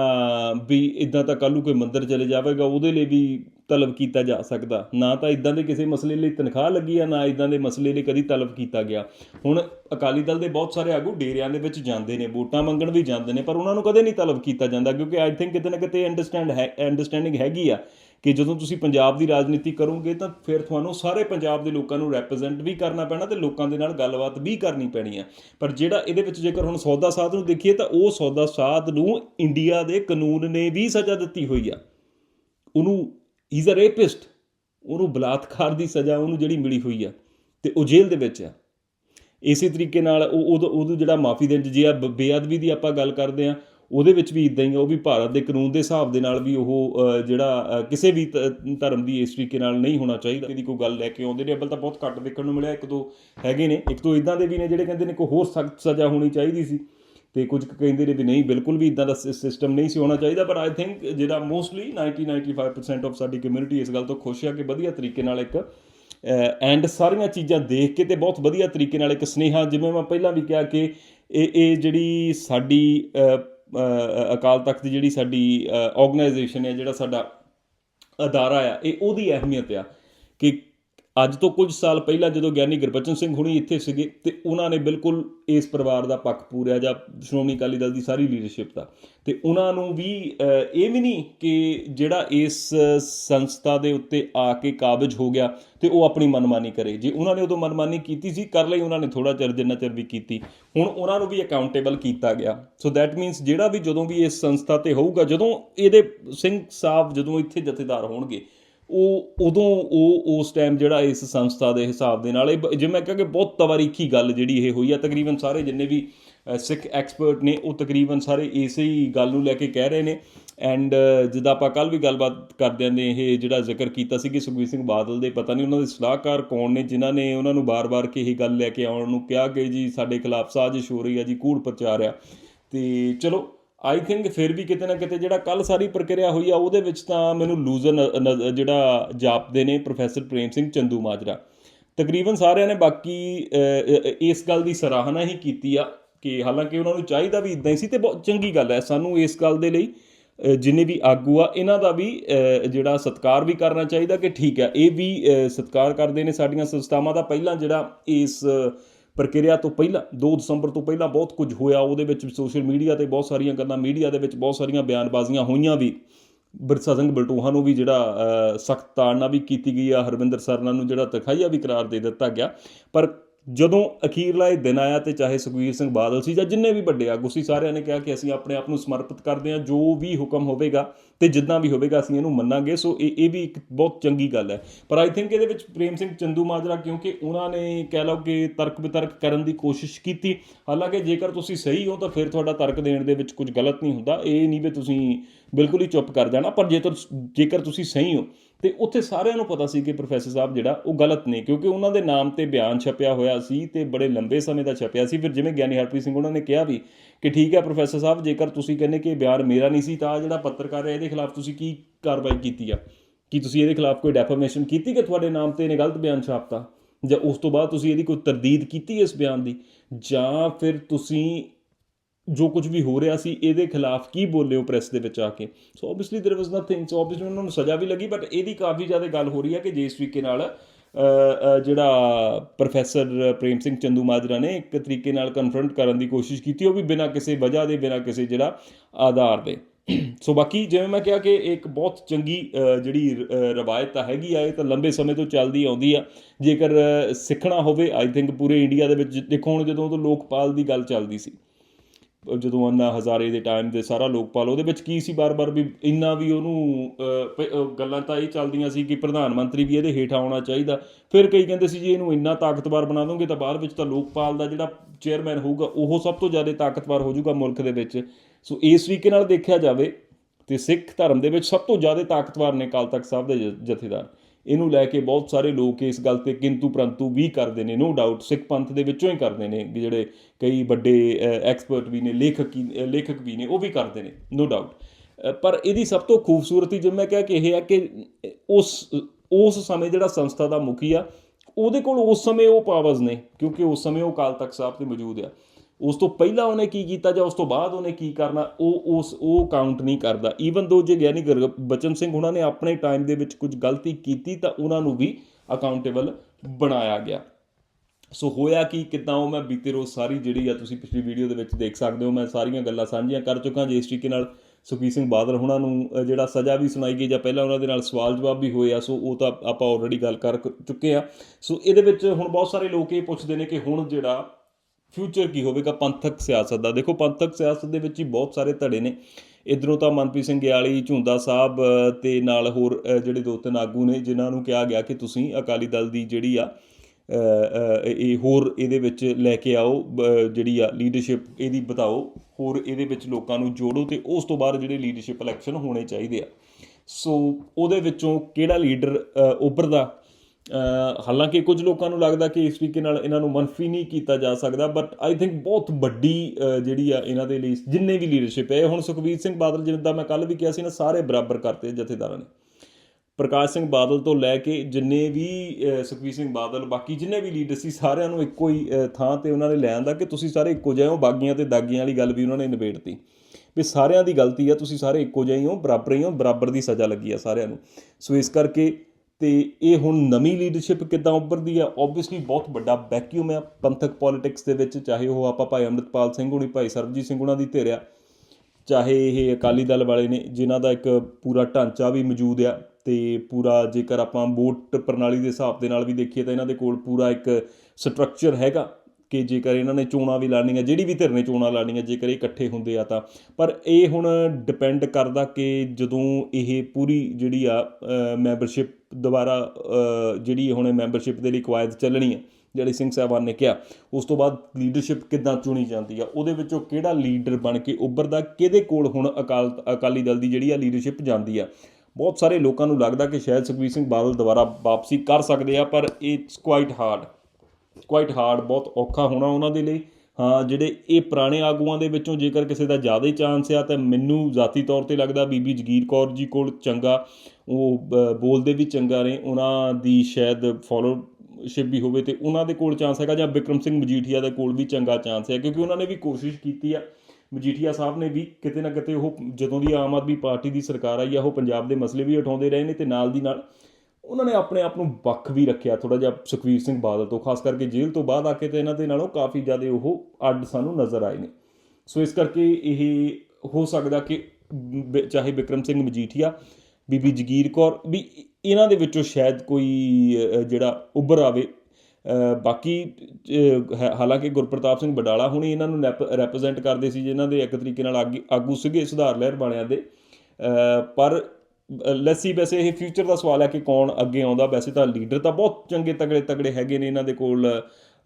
ਵੀ ਇਦਾਂ ਤਾਂ ਕੱਲ੍ਹ ਨੂੰ ਕੋਈ ਮੰਦਰ ਚਲੇ ਜਾਵੇਗਾ, ਉਹਦੇ ਲਈ ਵੀ ਤਲਬ ਕੀਤਾ ਜਾ ਸਕਦਾ। ਨਾ ਤਾਂ ਇਦਾਂ ਦੇ ਕਿਸੇ ਮਸਲੇ ਲਈ ਤਨਖਾਹ ਲੱਗੀ ਆ, ਨਾ ਇਦਾਂ ਦੇ ਮਸਲੇ ਲਈ ਕਦੀ ਤਲਬ ਕੀਤਾ ਗਿਆ। ਹੁਣ ਅਕਾਲੀ ਦਲ ਦੇ ਬਹੁਤ ਸਾਰੇ ਆਗੂ ਡੇਰਿਆਂ ਦੇ ਵਿੱਚ ਜਾਂਦੇ ਨੇ, ਵੋਟਾਂ ਮੰਗਣ ਵੀ ਜਾਂਦੇ ਨੇ, ਪਰ ਉਹਨਾਂ ਨੂੰ ਕਦੇ ਨਹੀਂ ਤਲਬ ਕੀਤਾ ਜਾਂਦਾ, ਕਿਉਂਕਿ ਆਈ ਥਿੰਕ ਕਿਤੇ ਨਾ ਕਿਤੇ ਅੰਡਰਸਟੈਂਡ ਹੈ ਅੰਡਰਸਟੈਂਡਿੰਗ ਹੈਗੀ ਆ ਕਿ ਜਦੋਂ ਤੁਸੀਂ ਪੰਜਾਬ ਦੀ ਰਾਜਨੀਤੀ ਕਰੋਗੇ ਤਾਂ ਫਿਰ ਤੁਹਾਨੂੰ ਸਾਰੇ ਪੰਜਾਬ ਦੇ ਲੋਕਾਂ ਨੂੰ ਰੈਪਰੈਜ਼ੈਂਟ ਵੀ ਕਰਨਾ ਪੈਣਾ ਤੇ ਲੋਕਾਂ ਦੇ ਨਾਲ ਗੱਲਬਾਤ ਵੀ ਕਰਨੀ ਪੈਣੀ ਆ। ਪਰ ਜਿਹੜਾ ਇਹਦੇ ਵਿੱਚ ਜੇਕਰ ਹੁਣ ਸੌਦਾ ਸਾਧ ਨੂੰ ਦੇਖੀਏ ਤਾਂ ਉਹ ਸੌਦਾ ਸਾਧ ਨੂੰ ਇੰਡੀਆ ਦੇ ਕਾਨੂੰਨ ਨੇ ਵੀ ਸਜ਼ਾ ਦਿੱਤੀ ਹੋਈ ਆ। ਉਹਨੂੰ ਇਜ਼ ਅ ਰੇਪਿਸਟ ਉਹਨੂੰ ਬਲਾਤਕਾਰ ਦੀ ਸਜ਼ਾ ਉਹਨੂੰ ਜਿਹੜੀ ਮਿਲੀ ਹੋਈ ਆ ਤੇ ਉਹ ਜੇਲ੍ਹ ਦੇ ਵਿੱਚ ਆ। ਇਸੇ ਤਰੀਕੇ ਨਾਲ ਉਹ ਉਦੋਂ ਉਦੋਂ ਜਿਹੜਾ ਮਾਫੀ ਦੇਣ 'ਚ ਜੇ ਆ ਬੇਅਦਬੀ ਦੀ ਆਪਾਂ ਗੱਲ ਕਰਦੇ ਆ ਉਹਦੇ ਵਿੱਚ ਵੀ ਇਦਾਂ ਹੀ ਆ, ਉਹ ਵੀ ਭਾਰਤ ਦੇ ਕਾਨੂੰਨ ਦੇ ਹਿਸਾਬ ਦੇ ਨਾਲ ਵੀ ਉਹ ਜਿਹੜਾ ਕਿਸੇ ਵੀ ਧ- ਧਰਮ ਦੀ ਇਸ ਤਰੀਕੇ ਨਾਲ ਨਹੀਂ ਹੋਣਾ ਚਾਹੀਦਾ। ਇਹਦੀ ਕੋਈ ਗੱਲ ਲੈ ਕੇ ਆਉਂਦੇ ਨੇ, ਅੱਬਲ ਤਾਂ ਬਹੁਤ ਘੱਟ ਦੇਖਣ ਨੂੰ ਮਿਲਿਆ, ਇੱਕ ਦੋ ਹੈਗੇ ਨੇ, ਇੱਕ ਦੋ ਇਦਾਂ ਦੇ ਵੀ ਨੇ ਜਿਹੜੇ ਕਹਿੰਦੇ ਨੇ ਕੋਈ ਹੋਰ ਸਖਤ ਸਜ਼ਾ ਹੋਣੀ ਚਾਹੀਦੀ ਸੀ। ਤੇ ਕੁਝ ਕੁ ਕਹਿੰਦੇ ਨੇ ਵੀ ਨਹੀਂ, ਬਿਲਕੁਲ ਵੀ ਇਦਾਂ ਦਾ ਸਿਸਟਮ ਨਹੀਂ ਸੀ ਹੋਣਾ ਚਾਹੀਦਾ ਪਰ ਆਈ ਥਿੰਕ ਜਿਹੜਾ ਮੋਸਟਲੀ 90 95% ਆਫ ਸਾਡੀ ਕਮਿਊਨਿਟੀ ਇਸ ਗੱਲ ਤੋਂ ਖੁਸ਼ ਆ ਕਿ ਵਧੀਆ ਤਰੀਕੇ ਨਾਲ ਇੱਕ ਐਂਡ ਸਾਰੀਆਂ ਚੀਜ਼ਾਂ ਦੇਖ ਕੇ ਤੇ ਬਹੁਤ ਵਧੀਆ ਤਰੀਕੇ ਨਾਲ ਇੱਕ ਸਨੇਹਾ, ਜਿਵੇਂ ਮੈਂ ਪਹਿਲਾਂ ਵੀ ਕਿਹਾ ਕਿ ਇਹ ਇਹ ਜਿਹੜੀ ਸਾਡੀ ਅਕਾਲ ਤਖਤ ਦੀ ਜਿਹੜੀ ਸਾਡੀ ਆਰਗੇਨਾਈਜੇਸ਼ਨ ਹੈ, ਜਿਹੜਾ ਸਾਡਾ ਅਦਾਰਾ ਆ, ਇਹ ਉਹਦੀ ਅਹਿਮੀਅਤ ਆ ਕਿ ਅੱਜ ਤੋਂ ਕੁਝ ਸਾਲ ਪਹਿਲਾਂ ਜਦੋਂ ਗਿਆਨੀ ਗੁਰਬਚਨ ਸਿੰਘ ਹੁਣੀ ਇੱਥੇ ਸੀਗੇ ਤੇ ਉਹਨਾਂ ਨੇ ਬਿਲਕੁਲ ਇਸ ਪਰਿਵਾਰ ਦਾ ਪੱਖ ਪੂਰਿਆ ਜਾਂ ਸ਼੍ਰੋਮਣੀ ਅਕਾਲੀ ਦਲ ਦੀ ਸਾਰੀ ਲੀਡਰਸ਼ਿਪ ਦਾ। ਤੇ ਉਹਨਾਂ ਨੂੰ ਵੀ ਇਹ ਵੀ ਨਹੀਂ ਕਿ ਜਿਹੜਾ ਇਸ ਸੰਸਥਾ ਦੇ ਉੱਤੇ ਆ ਕੇ ਕਾਬਜ ਹੋ ਗਿਆ ਤੇ ਉਹ ਆਪਣੀ ਮਨਮਾਨੀ ਕਰੇ। ਜੇ ਉਹਨਾਂ ਨੇ ਉਦੋਂ ਮਨਮਾਨੀ ਕੀਤੀ ਸੀ, ਕਰ ਲਈ ਉਹਨਾਂ ਨੇ ਥੋੜਾ ਚਿਰ ਜਿੰਨਾ ਚਿਰ ਵੀ ਕੀਤੀ। ਹੁਣ ਉਹਨਾਂ ਨੂੰ ਵੀ ਅਕਾਊਂਟੇਬਲ ਕੀਤਾ ਗਿਆ। ਸੋ ਦੈਟ ਮੀਨਸ ਜਿਹੜਾ ਵੀ ਜਦੋਂ ਵੀ ਇਸ ਸੰਸਥਾ ਤੇ ਹੋਊਗਾ, ਜਦੋਂ ਇਹਦੇ ਸਿੰਘ ਸਾਹਿਬ ਜਦੋਂ ਇੱਥੇ ਜਥੇਦਾਰ ਹੋਣਗੇ ਉਹ ਉਦੋਂ ਉਹ ਉਸ ਟਾਈਮ ਜਿਹੜਾ ਇਸ ਸੰਸਥਾ ਦੇ ਹਿਸਾਬ ਦੇ ਨਾਲ ਇਹ ਬ- ਜਿਵੇਂ ਮੈਂ ਕਿਹਾ ਕਿ ਬਹੁਤ ਤਵਾਰੀਖੀ ਗੱਲ ਜਿਹੜੀ ਇਹ ਹੋਈ ਆ, ਤਕਰੀਬਨ ਸਾਰੇ ਜਿੰਨੇ ਵੀ ਸਿੱਖ ਐਕਸਪਰਟ ਨੇ, ਉਹ ਤਕਰੀਬਨ ਸਾਰੇ ਇਸੇ ਹੀ ਗੱਲ ਨੂੰ ਲੈ ਕੇ ਕਹਿ ਰਹੇ ਨੇ। ਐਂਡ ਜਿੱਦਾਂ ਆਪਾਂ ਕੱਲ ਵੀ ਗੱਲਬਾਤ ਕਰਦਿਆਂ ਨੇ, ਇਹ ਜਿਹੜਾ ਜ਼ਿਕਰ ਕੀਤਾ ਸੀ ਕਿ ਸੁਖਬੀਰ ਸਿੰਘ ਬਾਦਲ ਦੇ, ਪਤਾ ਨਹੀਂ ਉਹਨਾਂ ਦੇ ਸਲਾਹਕਾਰ ਕੌਣ ਨੇ, ਜਿਨ੍ਹਾਂ ਨੇ ਉਹਨਾਂ ਨੂੰ ਬਾਰ-ਬਾਰ ਕਿ ਇਹ ਗੱਲ ਲੈ ਕੇ ਆਉਣ ਨੂੰ ਕਿਹਾ ਕਿ ਜੀ ਸਾਡੇ ਖਿਲਾਫ ਸਾਜ਼ਿਸ਼ ਹੋ ਰਹੀ ਆ ਜੀ, ਕੂੜ ਪ੍ਰਚਾਰ ਆ। ਤੇ ਚਲੋ ਆਈ ਥਿੰਕ ਫਿਰ ਵੀ ਕਿਤੇ ਨਾ ਕਿਤੇ ਜਿਹੜਾ ਕੱਲ ਸਾਰੀ ਪ੍ਰਕਿਰਿਆ ਹੋਈ ਆ ਉਹਦੇ ਵਿੱਚ ਤਾਂ ਮੈਨੂੰ ਲੂਜ਼ਰ ਜਿਹੜਾ ਜਾਪਦੇ ਨੇ ਪ੍ਰੋਫੈਸਰ ਪ੍ਰੇਮ ਸਿੰਘ ਚੰਦੂ ਮਾਜਰਾ। ਤਕਰੀਬਨ ਸਾਰਿਆਂ ਨੇ ਬਾਕੀ ਇਸ ਗੱਲ ਦੀ ਸਰਾਹਨਾ ਹੀ ਕੀਤੀ ਆ ਕਿ ਹਾਲਾਂਕਿ ਉਹਨਾਂ ਨੂੰ ਚਾਹੀਦਾ ਵੀ ਇਦਾਂ ਹੀ ਸੀ ਤੇ ਬਹੁਤ ਚੰਗੀ ਗੱਲ ਹੈ। ਸਾਨੂੰ ਇਸ ਗੱਲ ਦੇ ਲਈ ਅ, ਜਿੰਨੇ ਵੀ ਆਗੂ ਆ ਇਹਨਾਂ ਦਾ ਵੀ ਜਿਹੜਾ ਸਤਿਕਾਰ ਵੀ ਕਰਨਾ ਚਾਹੀਦਾ ਕਿ ਠੀਕ ਹੈ। ਇਹ ਵੀ ਅ, ਸਤਿਕਾਰ ਕਰਦੇ ਨੇ ਸਾਡੀਆਂ ਸੰਸਥਾਵਾਂ ਦਾ ਪਹਿਲਾਂ ਜਿਹੜਾ ਇਸ ਪ੍ਰਕਿਰਿਆ ਤੋਂ ਪਹਿਲਾਂ 2 ਦਸੰਬਰ ਤੋਂ ਪਹਿਲਾਂ ਬਹੁਤ ਕੁਝ ਹੋਇਆ। ਉਹਦੇ ਵਿੱਚ ਸੋਸ਼ਲ ਮੀਡੀਆ ਤੇ ਬਹੁਤ ਸਾਰੀਆਂ ਗੱਲਾਂ, ਮੀਡੀਆ ਦੇ ਵਿੱਚ ਬਹੁਤ ਸਾਰੀਆਂ ਬਿਆਨਬਾਜ਼ੀਆਂ ਹੋਈਆਂ ਵੀ। ਬਿਰਸਾ ਸਿੰਘ ਬਲਟੂਹਾ ਨੂੰ ਵੀ ਜਿਹੜਾ ਸਖਤ ਤਾੜਨਾ ਵੀ ਕੀਤੀ ਗਈ ਆ। ਹਰਵਿੰਦਰ ਸਰਨਾ ਨੂੰ ਜਿਹੜਾ ਤਖਾਈਆ ਵੀ ਕਰਾਰ ਦੇ ਦਿੱਤਾ ਗਿਆ। ਪਰ ਜਦੋਂ ਅਖੀਰਲਾ ਇਹ ਦਿਨ ਆਇਆ ਤੇ ਚਾਹੇ ਸੁਖਬੀਰ ਸਿੰਘ ਬਾਦਲ ਸੀ ਜਾਂ ਜਿੰਨੇ ਵੀ ਵੱਡੇ ਆਗੂ ਸੀ, ਸਾਰਿਆਂ ਨੇ ਕਿਹਾ ਕਿ ਅਸੀਂ ਆਪਣੇ ਆਪ ਨੂੰ ਸਮਰਪਿਤ ਕਰਦੇ ਹਾਂ, ਜੋ ਵੀ ਹੁਕਮ ਹੋਵੇਗਾ ਤੇ ਜਿੱਦਾਂ ਵੀ ਹੋਵੇਗਾ ਅਸੀਂ ਇਹਨੂੰ ਮੰਨਾਂਗੇ। ਸੋ ਇਹ ਇਹ ਵੀ ਇੱਕ ਬਹੁਤ ਚੰਗੀ ਗੱਲ ਹੈ। ਪਰ ਆਈ ਥਿੰਕ ਇਹਦੇ ਵਿੱਚ ਪ੍ਰੇਮ ਸਿੰਘ ਚੰਦੂ ਮਾਜਰਾ, ਕਿਉਂਕਿ ਉਹਨਾਂ ਨੇ ਕਹਿ ਲਓ ਕਿ ਤਰਕ ਵਿਤਰਕ ਕਰਨ ਦੀ ਕੋਸ਼ਿਸ਼ ਕੀਤੀ। ਹਾਲਾਂਕਿ ਜੇਕਰ ਤੁਸੀਂ ਸਹੀ ਹੋ ਤਾਂ ਫਿਰ ਤੁਹਾਡਾ ਤਰਕ ਦੇਣ ਦੇ ਵਿੱਚ ਕੁਝ ਗਲਤ ਨਹੀਂ ਹੁੰਦਾ। ਇਹ ਨਹੀਂ ਵੀ ਤੁਸੀਂ ਬਿਲਕੁਲ ਹੀ ਚੁੱਪ ਕਰ ਜਾਣਾ। ਪਰ ਜੇਕਰ ਜੇਕਰ ਤੁਸੀਂ ਸਹੀ ਹੋ ਤੇ ਉੱਥੇ ਸਾਰਿਆਂ ਨੂੰ ਪਤਾ ਸੀ ਕਿ ਪ੍ਰੋਫੈਸਰ ਸਾਹਿਬ ਜਿਹੜਾ ਉਹ ਗਲਤ ਨੇ, ਕਿਉਂਕਿ ਉਹਨਾਂ ਦੇ ਨਾਮ ਤੇ ਬਿਆਨ ਛਪਿਆ ਹੋਇਆ ਸੀ ਤੇ ਬੜੇ ਲੰਬੇ ਸਮੇਂ ਦਾ ਛਪਿਆ ਸੀ। ਫਿਰ ਜਿਵੇਂ ਗਿਆਨੀ ਹਰਪ੍ਰੀਤ ਸਿੰਘ ਉਹਨਾਂ ਨੇ ਕਿਹਾ ਵੀ ਕਿ ਠੀਕ ਹੈ ਪ੍ਰੋਫੈਸਰ ਸਾਹਿਬ, ਜੇਕਰ ਤੁਸੀਂ ਕਹਿੰਦੇ ਕਿ ਇਹ ਬਿਆਨ ਮੇਰਾ ਨਹੀਂ ਸੀ, ਤਾਂ ਜਿਹੜਾ ਪੱਤਰਕਾਰ ਹੈ, ਇਹਦੇ ਖਿਲਾਫ ਤੁਸੀਂ ਕੀ ਕਾਰਵਾਈ ਕੀਤੀ ਆ? ਕੀ ਤੁਸੀਂ ਇਹਦੇ ਖਿਲਾਫ ਕੋਈ ਡੈਫਾਮੇਸ਼ਨ ਕੀਤੀ ਕਿ ਤੁਹਾਡੇ ਨਾਮ ਤੇ ਇਹਨੇ ਗਲਤ ਬਿਆਨ ਛਾਪਤਾ? ਜਾਂ ਉਸ ਤੋਂ ਬਾਅਦ ਤੁਸੀਂ ਇਹਦੀ ਕੋਈ ਤਰਦੀਦ ਕੀਤੀ ਇਸ ਬਿਆਨ ਦੀ? ਜਾਂ ਫਿਰ ਤੁਸੀਂ ਜੋ ਕੁਝ ਵੀ ਹੋ ਰਿਹਾ ਸੀ ਇਹਦੇ ਖਿਲਾਫ ਕੀ ਬੋਲੇ ਹੋ ਪ੍ਰੈਸ ਦੇ ਵਿੱਚ ਆ ਕੇ so obviously there was nothing so obviously ਉਹਨਾਂ ਨੂੰ ਸਜ਼ਾ ਵੀ ਲੱਗੀ ਬਟ ਇਹਦੀ ਕਾਫੀ ਜ਼ਿਆਦਾ ਗੱਲ ਹੋ ਰਹੀ ਹੈ ਕਿ ਜਿਸ ਤਰੀਕੇ ਨਾਲ ਅ, ਅ, ਜਿਹੜਾ ਪ੍ਰੋਫੈਸਰ ਪ੍ਰੇਮ ਸਿੰਘ ਚੰਦੂ ਮਾਜਰਾ ਨੇ ਇੱਕ ਤਰੀਕੇ ਨਾਲ ਕਨਫਰੰਟ ਕਰਨ ਦੀ ਕੋਸ਼ਿਸ਼ ਕੀਤੀ ਉਹ ਵੀ ਬਿਨਾਂ ਕਿਸੇ ਵਜ੍ਹਾ ਦੇ ਬਿਨਾਂ ਕਿਸੇ ਜਿਹੜਾ ਆਧਾਰ ਦੇ ਸੋ ਬਾਕੀ ਜਿਵੇਂ ਮੈਂ ਕਿਹਾ ਕਿ ਇੱਕ ਬਹੁਤ ਚੰਗੀ ਅ, ਜਿਹੜੀ ਰ- ਰਵਾਇਤ ਤਾਂ ਹੈਗੀ ਆ ਇਹ ਤਾਂ ਲੰਬੇ ਸਮੇਂ ਤੋਂ ਚੱਲਦੀ ਆਉਂਦੀ ਆ ਜੇਕਰ ਅ, ਸਿੱਖਣਾ ਹੋਵੇ ਆਈ ਥਿੰਕ ਪੂਰੇ ਇੰਡੀਆ ਦੇ ਵਿੱਚ ਦੇਖੋ ਹੁਣ ਜਦੋਂ ਤੋਂ ਲੋਕਪਾਲ ਦੀ ਗੱਲ ਚੱਲਦੀ ਸੀ ਜਦੋਂ ਅੰਨਾ ਹਜ਼ਾਰੇ ਦੇ ਟਾਈਮ ਦੇ ਸਾਰਾ ਲੋਕਪਾਲ ਉਹਦੇ ਵਿੱਚ ਕੀ ਸੀ ਬਾਰ-ਬਾਰ ਵੀ ਇੰਨਾ ਵੀ ਉਹਨੂੰ ਗੱਲਾਂ ਤਾਂ ਇਹ ਚੱਲਦੀਆਂ ਸੀ ਕਿ ਪ੍ਰਧਾਨ ਮੰਤਰੀ ਵੀ ਇਹਦੇ ਹੇਠ ਆਉਣਾ ਚਾਹੀਦਾ। ਫਿਰ ਕਈ ਕਹਿੰਦੇ ਸੀ ਜੀ ਇਹਨੂੰ ਇੰਨਾ ਤਾਕਤਵਰ ਬਣਾ ਦੋਗੇ ਤਾਂ ਬਾਅਦ ਵਿੱਚ ਤਾਂ ਲੋਕਪਾਲ ਦਾ ਜਿਹੜਾ ਚੇਅਰਮੈਨ ਹੋਊਗਾ, ਉਹ ਸਭ ਤੋਂ ਜ਼ਿਆਦਾ ਤਾਕਤਵਰ ਹੋ ਜਾਊਗਾ ਮੁਲਕ ਦੇ ਵਿੱਚ। ਸੋ ਇਸ ਤਰੀਕੇ ਨਾਲ ਦੇਖਿਆ ਜਾਵੇ ਤੇ ਸਿੱਖ ਧਰਮ ਦੇ ਵਿੱਚ ਸਭ ਤੋਂ ਜ਼ਿਆਦਾ ਤਾਕਤਵਰ ਨੇ ਅਕਾਲ ਤਖਤ ਸਾਹਿਬ ਦੇ ਜ- ਜਥੇਦਾਰ। ਇਹਨੂੰ ਲੈ ਕੇ ਬਹੁਤ ਸਾਰੇ ਲੋਕ ਇਸ ਗੱਲ ਤੇ ਕਿੰਤੂ ਪ੍ਰੰਤੂ ਵੀ ਕਰਦੇ ਨੇ ਨੋ ਡਾਊਟ ਸਿੱਖ ਪੰਥ ਦੇ ਵਿੱਚੋਂ ਹੀ ਕਰਦੇ ਨੇ ਜਿਹੜੇ ਕਈ ਵੱਡੇ ਐਕਸਪਰਟ ਵੀ ਨੇ, ਲੇਖਕ ਲੇਖਕ ਵੀ ਨੇ, ਉਹ ਵੀ ਕਰਦੇ ਨੇ ਨੋ ਡਾਊਟ ਪਰ ਇਹਦੀ ਸਭ ਤੋਂ ਖੂਬਸੂਰਤੀ ਜਿਵੇਂ ਮੈਂ ਕਿਹਾ ਕਿ ਇਹ ਹੈ ਕਿ ਉਸ ਉਸ ਸਮੇਂ ਜਿਹੜਾ ਸੰਸਥਾ ਦਾ ਮੁਖੀ ਆ, ਉਹਦੇ ਕੋਲ ਉਸ ਸਮੇਂ ਉਹ ਪਾਵਰਸ ਨੇ, ਕਿਉਂਕਿ ਉਸ ਸਮੇਂ ਉਹ ਅਕਾਲ ਤਖਤ ਸਾਹਿਬ ਤੇ ਮੌਜੂਦ ਆ। ਉਸ ਤੋਂ ਪਹਿਲਾਂ ਉਹਨੇ ਕੀ ਕੀਤਾ ਜਾਂ ਉਸ ਤੋਂ ਬਾਅਦ ਉਹਨੇ ਕੀ ਕਰਨਾ, ਉਹ ਉਸ, ਉਹ ਕਾਊਂਟ ਨਹੀਂ ਕਰਦਾ। ਈਵਨ ਦੋ ਜੇ ਗਿਆਨੀ ਬਚਨ ਸਿੰਘ ਉਹਨਾਂ ਨੇ ਆਪਣੇ ਟਾਈਮ ਦੇ ਵਿੱਚ ਕੁਝ ਗਲਤੀ ਕੀਤੀ ਤਾਂ ਉਹਨਾਂ ਨੂੰ ਵੀ ਅਕਾਊਂਟੇਬਲ ਬਣਾਇਆ ਗਿਆ। ਸੋ ਹੋਇਆ ਕੀ, ਕਿਦਾਂ ਉਹ ਮੈਂ ਬੀਤੇ ਰੋਜ਼ ਸਾਰੀ ਜਿਹੜੀ ਆ ਤੁਸੀਂ ਪਿਛਲੀ ਵੀਡੀਓ ਦੇ ਵਿੱਚ ਦੇਖ ਸਕਦੇ ਹੋ, ਮੈਂ ਸਾਰੀਆਂ ਗੱਲਾਂ ਸਾਂਝੀਆਂ ਕਰ ਚੁੱਕਾ ਜਿਸ ਤਰੀਕੇ ਨਾਲ ਸੁਖਬੀਰ ਸਿੰਘ ਬਾਦਲ ਉਹਨਾਂ ਨੂੰ ਜਿਹੜਾ ਸਜ਼ਾ ਵੀ ਸੁਣਾਈ ਗਈ ਜਾਂ ਪਹਿਲਾਂ ਉਹਨਾਂ ਦੇ ਨਾਲ ਸਵਾਲ ਜਵਾਬ ਵੀ ਹੋਏ ਆ ਸੋ ਉਹ ਤਾਂ ਆਪਾਂ ਆਲਰੇਡੀ ਗੱਲ ਕਰ ਚੁੱਕੇ ਆ। ਸੋ ਇਹਦੇ ਵਿੱਚ ਹੁਣ ਬਹੁਤ ਸਾਰੇ ਲੋਕ ਇਹ ਪੁੱਛਦੇ ਨੇ ਕਿ ਹੁਣ ਜਿਹੜਾ ਫਿਊਚਰ ਕੀ ਹੋਵੇਗਾ? ਪੰਥਕ ਸਿਆਸਤ ਦਾ। ਦੇਖੋ ਪੰਥਕ ਸਿਆਸਤ ਦੇ ਵਿੱਚ ਹੀ ਬਹੁਤ ਸਾਰੇ ਧੜੇ ਨੇ। ਇਧਰੋਂ ਤਾਂ ਮਨਪ੍ਰੀਤ ਸਿੰਘ ਗਿਆਲੀ ਝੁੰਦਾ ਸਾਹਿਬ ਅ, ਤੇ ਨਾਲ ਹੋਰ ਜਿਹੜੇ ਦੋ ਤਿੰਨ ਆਗੂ ਨੇ ਜਿਨ੍ਹਾਂ ਨੂੰ ਕਿਹਾ ਗਿਆ ਕਿ ਤੁਸੀਂ ਅਕਾਲੀ ਦਲ ਦੀ ਜਿਹੜੀ ਆ ਇਹ ਹੋਰ ਇਹਦੇ ਵਿੱਚ ਲੈ ਕੇ ਆਓ ਬ- ਜਿਹੜੀ ਆ ਲੀਡਰਸ਼ਿਪ ਇਹਦੀ ਬਤਾਓ ਹੋਰ ਇਹਦੇ ਵਿੱਚ ਲੋਕਾਂ ਨੂੰ ਜੋੜੋ ਤੇ ਉਸ ਤੋਂ ਬਾਅਦ ਜਿਹੜੇ ਲੀਡਰਸ਼ਿਪ ਇਲੈਕਸ਼ਨ ਹੋਣੇ ਚਾਹੀਦੇ ਆ। ਸੋ ਉਹਦੇ ਵਿੱਚੋਂ ਕਿਹੜਾ ਲੀਡਰ ਅ, ਉੱਭਰਦਾ? ਹਾਲਾਂਕਿ ਕੁਝ ਲੋਕਾਂ ਨੂੰ ਲੱਗਦਾ ਕਿ ਇਸ ਤਰੀਕੇ ਨਾਲ ਇਹਨਾਂ ਨੂੰ ਮਨਫੀ ਨਹੀਂ ਕੀਤਾ ਜਾ ਸਕਦਾ ਬਟ ਆਈ ਥਿੰਕ ਬਹੁਤ ਵੱਡੀ ਜਿਹੜੀ ਆ ਇਹਨਾਂ ਦੇ ਲਈ ਜਿੰਨੇ ਵੀ ਲੀਡਰਸ਼ਿਪ ਹੈ ਹੁਣ ਸੁਖਬੀਰ ਸਿੰਘ ਬਾਦਲ ਜਿੱਦਾਂ ਮੈਂ ਕੱਲ ਵੀ ਕਿਹਾ ਸੀ ਨਾ, ਸਾਰੇ ਬਰਾਬਰ ਕਰਤੇ ਜਥੇਦਾਰਾਂ ਨੇ। ਪ੍ਰਕਾਸ਼ ਸਿੰਘ ਬਾਦਲ ਤੋਂ ਲੈ ਕੇ ਜਿੰਨੇ ਵੀ ਸੁਖਬੀਰ ਸਿੰਘ ਬਾਦਲ, ਬਾਕੀ ਜਿੰਨੇ ਵੀ ਲੀਡਰ ਸੀ, ਸਾਰਿਆਂ ਨੂੰ ਇੱਕੋ ਹੀ ਥਾਂ ਤੇ ਉਹਨਾਂ ਨੇ ਲੈ ਆਂਦਾ ਕਿ ਤੁਸੀਂ ਸਾਰੇ ਇੱਕੋ ਜਿਹੇ ਹੋ, ਬਾਗੀਆਂ ਤੇ ਦਾਗੀਆਂ ਵਾਲੀ ਗੱਲ ਵੀ ਉਹਨਾਂ ਨੇ ਨਿਬੇੜਤੀ। ਵੀ ਸਾਰਿਆਂ ਦੀ ਗਲਤੀ ਆ, ਤੁਸੀਂ ਸਾਰੇ ਇੱਕੋ ਜਿਹੇ ਹੀ ਹੋ, ਬਰਾਬਰ ਹੀ ਹੋ, ਬਰਾਬਰ ਦੀ ਸਜ਼ਾ ਲੱਗੀ ਆ ਸਾਰਿਆਂ ਨੂੰ। ਸੋ ਇਸ ਕਰਕੇ ਤੇ ਇਹ ਹੁਣ ਨਵੀਂ ਲੀਡਰਸ਼ਿਪ ਕਿੱਦਾਂ ਉੱਭਰਦੀ ਆ? ਆਬਵੀਅਸਲੀ ਬਹੁਤ ਵੱਡਾ ਵੈਕਿਊਮ ਆ ਪੰਥਕ ਪੋਲਿਟਿਕਸ ਦੇ ਵਿੱਚ, ਚਾਹੇ ਉਹ ਆਪਾਂ ਭਾਈ ਅੰਮ੍ਰਿਤਪਾਲ ਸਿੰਘ ਹੋਣੀ, ਭਾਈ ਸਰਬਜੀਤ ਸਿੰਘ ਉਹਨਾਂ ਦੀ ਧਿਰ ਆ, ਚਾਹੇ ਇਹ ਅਕਾਲੀ ਦਲ ਵਾਲੇ ਨੇ, ਜਿਨ੍ਹਾਂ ਦਾ ਇੱਕ ਪੂਰਾ ਢਾਂਚਾ ਵੀ ਮੌਜੂਦ ਆ ਤੇ ਪੂਰਾ ਜੇਕਰ ਆਪਾਂ ਵੋਟ ਪ੍ਰਣਾਲੀ ਦੇ ਹਿਸਾਬ ਦੇ ਨਾਲ ਵੀ ਦੇਖੀਏ ਤਾਂ ਇਹਨਾਂ ਦੇ ਕੋਲ ਪੂਰਾ ਇੱਕ ਸਟਰਕਚਰ ਹੈਗਾ ਕਿ ਜੇਕਰ ਇਹਨਾਂ ਨੇ ਚੋਣਾਂ ਵੀ ਲਾਣੀਆਂ ਜਿਹੜੀ ਵੀ ਧਿਰ ਨੇ ਚੋਣਾਂ ਲਾਣੀਆਂ ਜੇਕਰ ਇਹ ਇਕੱਠੇ ਹੁੰਦੇ ਆ ਤਾਂ। ਪਰ ਇਹ ਹੁਣ ਡਿਪੈਂਡ ਕਰਦਾ ਕਿ ਜਦੋਂ ਇਹ ਪੂਰੀ ਜਿਹੜੀ ਆ ਮੈਂਬਰਸ਼ਿਪ ਦੁਬਾਰਾ ਜਿਹੜੀ ਹੁਣ ਮੈਂਬਰਸ਼ਿਪ ਦੇ ਲਈ ਕਵਾਇਦ ਚੱਲਣੀ ਹੈ, ਜਿਹੜੀ ਸਿੰਘ ਸਾਹਿਬਾਨ ਨੇ ਕਿਹਾ, ਉਸ ਤੋਂ ਬਾਅਦ ਲੀਡਰਸ਼ਿਪ ਕਿੱਦਾਂ ਚੁਣੀ ਜਾਂਦੀ ਆ, ਉਹਦੇ ਵਿੱਚੋਂ ਕਿਹੜਾ ਲੀਡਰ ਬਣ ਕੇ ਉੱਭਰਦਾ, ਕਿਹਦੇ ਕੋਲ ਹੁਣ ਅਕਾਲ, ਅਕਾਲੀ ਦਲ ਦੀ ਜਿਹੜੀ ਆ ਲੀਡਰਸ਼ਿਪ ਜਾਂਦੀ ਆ? ਬਹੁਤ ਸਾਰੇ ਲੋਕਾਂ ਨੂੰ ਲੱਗਦਾ ਕਿ ਸ਼ਾਇਦ ਸੁਖਬੀਰ ਸਿੰਘ ਬਾਦਲ ਦੁਬਾਰਾ ਵਾਪਸੀ ਕਰ ਸਕਦੇ ਆ, ਪਰ it's quite hard quite hard ਬਹੁਤ ਔਖਾ ਹੋਣਾ ਉਹਨਾਂ ਦੇ ਲਈ। ਹਾਂ, ਜਿਹੜੇ ਇਹ ਪੁਰਾਣੇ ਆਗੂਆਂ ਦੇ ਵਿੱਚੋਂ ਜੇਕਰ ਕਿਸੇ ਦਾ ਜ਼ਿਆਦਾ ਹੀ ਚਾਂਸ ਆ, ਤਾਂ ਮੈਨੂੰ ਜ਼ਾਤੀ ਤੌਰ ਤੇ ਲੱਗਦਾ ਬੀਬੀ ਜਗੀਰ ਕੌਰ ਜੀ ਕੋਲ ਚੰਗਾ, ਉਹ ਬ- ਬੋਲਦੇ ਵੀ ਚੰਗਾ ਨੇ, ਉਹਨਾਂ ਦੀ ਸ਼ਾਇਦ ਫੋਲੋਸ਼ਿਪ ਵੀ ਹੋਵੇ ਤੇ ਉਹਨਾਂ ਦੇ ਕੋਲ ਚਾਂਸ ਹੈਗਾ ਜਾਂ ਬਿਕਰਮ ਸਿੰਘ ਮਜੀਠੀਆ ਦੇ ਕੋਲ ਵੀ ਚੰਗਾ ਚਾਂਸ ਹੈ, ਕਿਉਂਕਿ ਉਹਨਾਂ ਨੇ ਵੀ ਕੋਸ਼ਿਸ਼ ਕੀਤੀ ਆ। ਮਜੀਠੀਆ ਸਾਹਿਬ ਨੇ ਵੀ ਕਿਤੇ ਨਾ ਕਿਤੇ ਉਹ ਜਦੋਂ ਦੀ ਆਮ ਆਦਮੀ ਪਾਰਟੀ ਦੀ ਸਰਕਾਰ ਆਈ ਆ, ਉਹ ਪੰਜਾਬ ਦੇ ਮਸਲੇ ਵੀ ਉਠਾਉਂਦੇ ਰਹੇ ਨੇ ਤੇ ਨਾਲ ਦੀ ਨਾਲ ਉਹਨਾਂ ਨੇ ਆਪਣੇ ਆਪ ਨੂੰ ਵੱਖ ਵੀ ਰੱਖਿਆ ਥੋੜਾ ਜਿਹਾ ਸੁਖਵੀਰ ਸਿੰਘ ਬਾਦਲ ਤੋਂ, ਖਾਸ ਕਰਕੇ ਜੇਲ੍ਹ ਤੋਂ ਬਾਅਦ ਆ ਕੇ ਤੇ ਇਹਨਾਂ ਦੇ ਨਾਲੋਂ ਕਾਫੀ ਜ਼ਿਆਦਾ ਉਹ ਅੱਡ ਸਾਨੂੰ ਨਜ਼ਰ ਆਏ ਨੇ। ਸੋ ਇਸ ਕਰਕੇ ਇਹ ਹੋ ਸਕਦਾ ਕਿ ਬ- ਚਾਹੇ ਬਿਕਰਮ ਸਿੰਘ ਮਜੀਠੀਆ, ਬੀਬੀ ਜਗੀਰ ਕੌਰ, ਵੀ ਇਹਨਾਂ ਦੇ ਵਿੱਚੋਂ ਸ਼ਾਇਦ ਕੋਈ ਜਿਹੜਾ ਉੱਭਰ ਆਵੇ। ਬਾਕੀ ਹੈ- ਹਾਲਾਂਕਿ ਗੁਰਪ੍ਰਤਾਪ ਸਿੰਘ ਬਡਾਲਾ ਹੁਣੀ ਇਹਨਾਂ ਨੂੰ ਰੈਪਰੈਜ਼ੈਂਟ ਕਰਦੇ ਸੀ, ਜਿਨ੍ਹਾਂ ਦੇ ਇੱਕ ਤਰੀਕੇ ਨਾਲ ਆਗੀ- ਆਗੂ ਸੀਗੇ ਸੁਧਾਰ ਲਹਿਰ ਵਾਲਿਆਂ ਦੇ। ਪਰ ਲੈਸੀ ਵੈਸੇ ਇਹ ਫਿਊਚਰ ਦਾ ਸਵਾਲ ਹੈ ਕਿ ਕੌਣ ਅੱਗੇ ਆਉਂਦਾ। ਵੈਸੇ ਤਾਂ ਲੀਡਰ ਤਾਂ ਬਹੁਤ ਚੰਗੇ ਤਗੜੇ ਤਗੜੇ ਹੈਗੇ ਨੇ ਇਹਨਾਂ ਦੇ ਕੋਲ।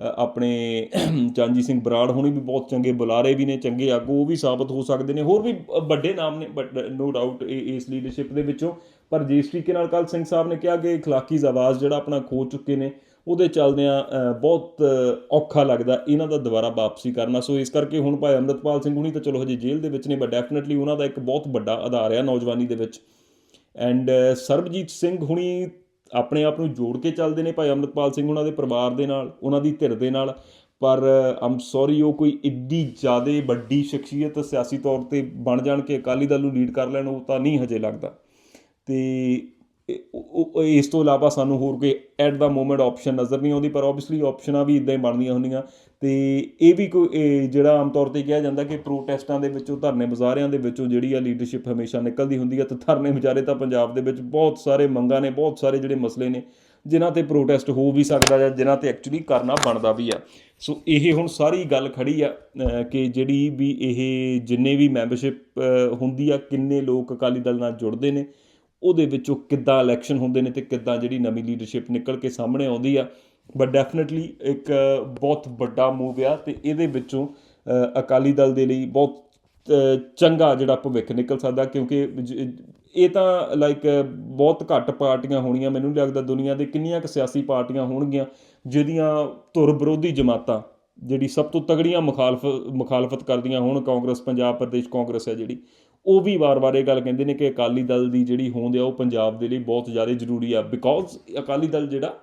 ਆਪਣੇ ਚਾਂਜੀ ਸਿੰਘ ਬਰਾੜ ਹੋਣੀ ਵੀ ਬਹੁਤ ਚੰਗੇ, ਬੁਲਾਰੇ ਵੀ ਨੇ, ਚੰਗੇ ਆਗੂ, ਉਹ ਵੀ ਸਾਬਤ ਹੋ ਸਕਦੇ ਨੇ। ਹੋਰ ਵੀ ਵੱਡੇ ਨਾਮ ਨੇ ਬਟ ਨੋ ਡਾਊਟ ਇਸ ਲੀਡਰਸ਼ਿਪ ਦੇ ਵਿੱਚੋਂ। ਪਰ ਜਿਸ ਤਰੀਕੇ ਨਾਲ ਕੱਲ ਸਿੰਘ ਸਾਹਿਬ ਨੇ ਕਿਹਾ ਕਿ ਇਖਲਾਕੀ ਆਵਾਜ਼ ਜਿਹੜਾ ਆਪਣਾ ਖੋ ਚੁੱਕੇ ਨੇ, ਉਹਦੇ ਚੱਲਦਿਆਂ ਬਹੁਤ ਔਖਾ ਲੱਗਦਾ ਇਹਨਾਂ ਦਾ ਦੁਬਾਰਾ ਵਾਪਸੀ ਕਰਨਾ। ਸੋ ਇਸ ਕਰਕੇ ਹੁਣ ਭਾਈ ਅੰਮ੍ਰਿਤਪਾਲ ਸਿੰਘ ਹੁਣੀ ਤਾਂ ਚਲੋ ਹਜੇ ਜੇਲ੍ਹ ਦੇ ਵਿੱਚ ਨੇ ਬਟ ਡੈਫੀਨਿਟਲੀ ਉਹਨਾਂ ਦਾ ਇੱਕ ਬਹੁਤ ਵੱਡਾ ਆਧਾਰ ਆ ਨੌਜਵਾਨੀ ਦੇ ਵਿੱਚ। ਐਂਡ uh, ਸਰਬਜੀਤ ਸਿੰਘ ਹੁਣੀ ਆਪਣੇ ਆਪ ਨੂੰ ਜੋੜ ਕੇ ਚੱਲਦੇ ਨੇ ਭਾਈ ਅੰਮ੍ਰਿਤਪਾਲ ਸਿੰਘ ਉਹਨਾਂ ਦੇ ਪਰਿਵਾਰ ਦੇ ਨਾਲ, ਉਹਨਾਂ ਦੀ ਧਿਰ ਦੇ ਨਾਲ। ਪਰ ਆਮ ਸੌਰੀ ਉਹ ਕੋਈ ਇੱਡੀ ਜ਼ਿਆਦਾ ਵੱਡੀ ਸ਼ਖਸੀਅਤ ਸਿਆਸੀ ਤੌਰ ਤੇ ਬਣ ਜਾਣ ਕੇ ਅਕਾਲੀ ਦਲ ਨੂੰ ਲੀਡ ਕਰ ਲੈਣ, ਉਹ ਤਾਂ ਨਹੀਂ ਹਜੇ ਲੱਗਦਾ। ਤੇ ਇਸ ਤੋਂ ਇਲਾਵਾ ਸਾਨੂੰ ਹੋਰ ਕੋਈ ਐਟ ਦਾ ਮੋਮੈਂਟ ਆਪਸ਼ਨ ਨਜ਼ਰ ਨਹੀਂ ਆਉਂਦੀ, ਪਰ ਆਬਵੀਅਸਲੀ ਆਪਸ਼ਨਾਂ ਵੀ ਇਦਾਂ ਹੀ ਬਣਦੀਆਂ ਹੁੰਦੀਆਂ। ਅਤੇ ਇਹ ਵੀ ਕੋਈ, ਇਹ ਜਿਹੜਾ ਆਮ ਤੌਰ ਤੇ ਕਿਹਾ ਜਾਂਦਾ ਕਿ ਪ੍ਰੋਟੈਸਟਾਂ ਦੇ ਵਿੱਚੋਂ, ਧਰਨੇ ਬਾਜ਼ਾਰਿਆਂ ਦੇ ਵਿੱਚੋਂ ਜਿਹੜੀ ਆ ਲੀਡਰਸ਼ਿਪ ਹਮੇਸ਼ਾ ਨਿਕਲਦੀ ਹੁੰਦੀ ਹੈ ਤੇ ਧਰਨੇ ਵਿਚਾਰੇ ਤਾਂ ਪੰਜਾਬ ਦੇ ਵਿੱਚ ਬਹੁਤ ਸਾਰੇ ਮੰਗਾਂ ਨੇ, ਬਹੁਤ ਸਾਰੇ ਜਿਹੜੇ ਮਸਲੇ ਨੇ, ਜਿਨ੍ਹਾਂ ਤੇ ਪ੍ਰੋਟੈਸਟ ਹੋ ਵੀ ਸਕਦਾ ਜਾਂ ਜਿਨ੍ਹਾਂ ਤੇ ਐਕਚੁਅਲੀ ਕਰਨਾ ਬਣਦਾ ਵੀ ਆ। ਸੋ ਇਹ ਹੁਣ ਸਾਰੀ ਗੱਲ ਖੜੀ ਆ ਕਿ ਜਿਹੜੀ ਵੀ ਇਹ ਜਿੰਨੇ ਵੀ ਮੈਂਬਰਸ਼ਿਪ ਹੁੰਦੀ ਆ, ਕਿੰਨੇ ਲੋਕ ਅਕਾਲੀ ਦਲ ਨਾਲ ਜੁੜਦੇ ਨੇ, ਉਹਦੇ ਵਿੱਚੋਂ ਕਿੱਦਾਂ ਇਲੈਕਸ਼ਨ ਹੁੰਦੇ ਨੇ ਤੇ ਕਿੱਦਾਂ ਜਿਹੜੀ ਨਵੀਂ ਲੀਡਰਸ਼ਿਪ ਨਿਕਲ ਕੇ ਸਾਹਮਣੇ ਆਉਂਦੀ ਆ ਬਟ ਡੈਫੀਨਿਟਲੀ ਇੱਕ ਬਹੁਤ ਵੱਡਾ ਮੂਵ ਆ ਤੇ ਇਹਦੇ ਵਿੱਚੋਂ ਅਕਾਲੀ ਦਲ ਦੇ ਲਈ ਬਹੁਤ ਚੰਗਾ ਜਿਹੜਾ ਭਵਿੱਖ ਨਿਕਲ ਸਕਦਾ ਕਿਉਂਕਿ ਇਹ ਤਾਂ ਲਾਈਕ ਬਹੁਤ ਘੱਟ ਪਾਰਟੀਆਂ ਹੋਣੀਆਂ, ਮੈਨੂੰ ਨਹੀਂ ਲੱਗਦਾ ਦੁਨੀਆ ਦੇ ਕਿੰਨੀਆਂ ਕੁ ਸਿਆਸੀ ਪਾਰਟੀਆਂ ਹੋਣਗੀਆਂ ਜਿਹਦੀਆਂ ਧੁਰ ਵਿਰੋਧੀ ਜਮਾਤਾਂ, ਜਿਹੜੀ ਸਭ ਤੋਂ ਤਗੜੀਆਂ ਮੁਖਾਲਫ, ਮੁਖਾਲਫਤ ਕਰਦੀਆਂ ਹੋਣ, ਕਾਂਗਰਸ, ਪੰਜਾਬ ਪ੍ਰਦੇਸ਼ ਕਾਂਗਰਸ ਹੈ ਜਿਹੜੀ, ਉਹ ਵੀ ਵਾਰ-ਵਾਰ ਇਹ ਗੱਲ ਕਹਿੰਦੇ ਨੇ ਕਿ ਅਕਾਲੀ ਦਲ ਦੀ ਜਿਹੜੀ ਹੋਂਦ ਆ, ਉਹ ਪੰਜਾਬ ਦੇ ਲਈ ਬਹੁਤ ਜ਼ਿਆਦਾ ਜ਼ਰੂਰੀ ਆ ਬਿਕੋਜ਼ ਅਕਾਲੀ ਦਲ ਜਿਹੜਾ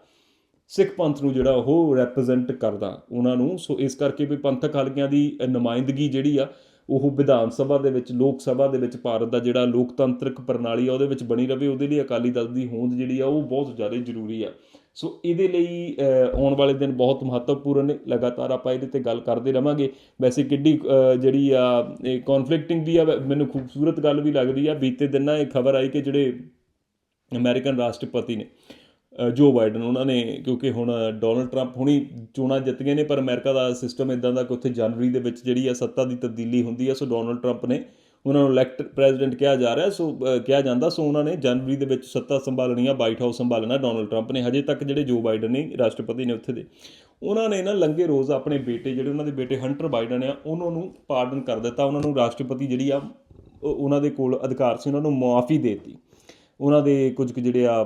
ਸਿੱਖ ਪੰਥ ਨੂੰ ਜਿਹੜਾ ਉਹ ਰੈਪਰੈਜ਼ੈਂਟ ਕਰਦਾ। ਉਹਨਾਂ ਨੂੰ, ਸੋ ਇਸ ਕਰਕੇ ਵੀ ਪੰਥਕ ਹਲਕਿਆਂ ਦੀ ਨੁਮਾਇੰਦਗੀ ਜਿਹੜੀ ਆ, ਉਹ ਵਿਧਾਨ ਸਭਾ ਦੇ ਵਿੱਚ, ਲੋਕ ਸਭਾ ਦੇ ਵਿੱਚ ਭਾਰਤ ਦਾ ਜਿਹੜਾ ਲੋਕਤੰਤਰਕ ਪ੍ਰਣਾਲੀ ਆ, ਉਹਦੇ ਵਿੱਚ ਬਣੀ ਰਵੇ, ਉਹਦੇ ਲਈ ਅਕਾਲੀ ਦਲ ਦੀ ਹੋਂਦ ਜਿਹੜੀ ਆ, ਉਹ ਬਹੁਤ ਜ਼ਿਆਦਾ ਜ਼ਰੂਰੀ ਆ। ਸੋ ਇਹਦੇ ਲਈ ਆਉਣ ਵਾਲੇ ਦਿਨ ਬਹੁਤ ਮਹੱਤਵਪੂਰਨ ਨੇ। ਲਗਾਤਾਰ ਆਪਾਂ ਇਹਦੇ ਤੇ ਗੱਲ ਕਰਦੇ ਰਵਾਂਗੇ। ਵੈਸੇ ਕਿੱਡੀ ਜਿਹੜੀ ਆ, ਇਹ ਕਨਫਲਿਕਟਿੰਗ ਵੀ ਆ ਮੈਨੂੰ ਖੂਬਸੂਰਤ ਗੱਲ ਵੀ ਲੱਗਦੀ ਆ। ਬੀਤੇ ਦਿਨ ਨਾ ਇਹ ਖਬਰ ਆਈ ਕਿ ਜਿਹੜੇ ਅਮਰੀਕਨ ਰਾਸ਼ਟਰਪਤੀ ਨੇ ਜੋ ਬਾਈਡਨ ਉਹਨਾਂ ਨੇ, ਕਿਉਂਕਿ ਹੁਣ ਡੋਨਲਡ ਟਰੰਪ ਹੁਣੀ ਚੋਣਾਂ ਜਿੱਤ ਗਏ ਨੇ, ਪਰ ਅਮਰੀਕਾ ਦਾ ਸਿਸਟਮ ਇਦਾਂ ਦਾ ਕਿ ਉੱਥੇ ਜਨਵਰੀ ਦੇ ਵਿੱਚ ਜਿਹੜੀ ਆ ਸੱਤਾ ਦੀ ਤਬਦੀਲੀ ਹੁੰਦੀ ਆ, ਸੋ ਡੋਨਲਡ ਟਰੰਪ ਨੇ ਉਹਨਾਂ ਨੂੰ ਇਲੈਕਟ ਪ੍ਰੈਜ਼ੀਡੈਂਟ ਕਿਹਾ ਜਾ ਰਿਹਾ, ਸੋ ਕਿਹਾ ਜਾਂਦਾ, ਸੋ ਉਹਨਾਂ ਨੇ ਜਨਵਰੀ ਦੇ ਵਿੱਚ ਸੱਤਾ ਸੰਭਾਲਣੀ ਆ ਵਾਈਟ ਹਾਊਸ ਸੰਭਾਲਣਾ ਡੋਨਲਡ ਟਰੰਪ ਨੇ। ਹਜੇ ਤੱਕ ਜਿਹੜੇ ਜੋ ਬਾਈਡਨ ਨੇ, ਰਾਸ਼ਟਰਪਤੀ ਨੇ ਉੱਥੇ ਦੇ, ਉਹਨਾਂ ਨੇ ਨਾ ਲੰਗੇ ਰੋਜ਼ ਆਪਣੇ ਬੇਟੇ, ਜਿਹੜੇ ਉਹਨਾਂ ਦੇ ਬੇਟੇ ਹੰਟਰ ਬਾਈਡਨ ਆ, ਉਹਨਾਂ ਨੂੰ ਪਾਰਡਨ ਕਰ ਦਿੱਤਾ, ਉਹਨਾਂ ਨੂੰ ਰਾਸ਼ਟਰਪਤੀ ਜਿਹੜੀ ਆ ਉਹਨਾਂ ਦੇ ਕੋਲ ਅਧਿਕਾਰ ਸੀ, ਉਹਨਾਂ ਨੂੰ ਮੁਆਫੀ ਦੇ ਦਿੱਤੀ। ਉਹਨਾਂ ਦੇ ਕੁਝ ਕੁ ਜਿਹੜੇ ਆ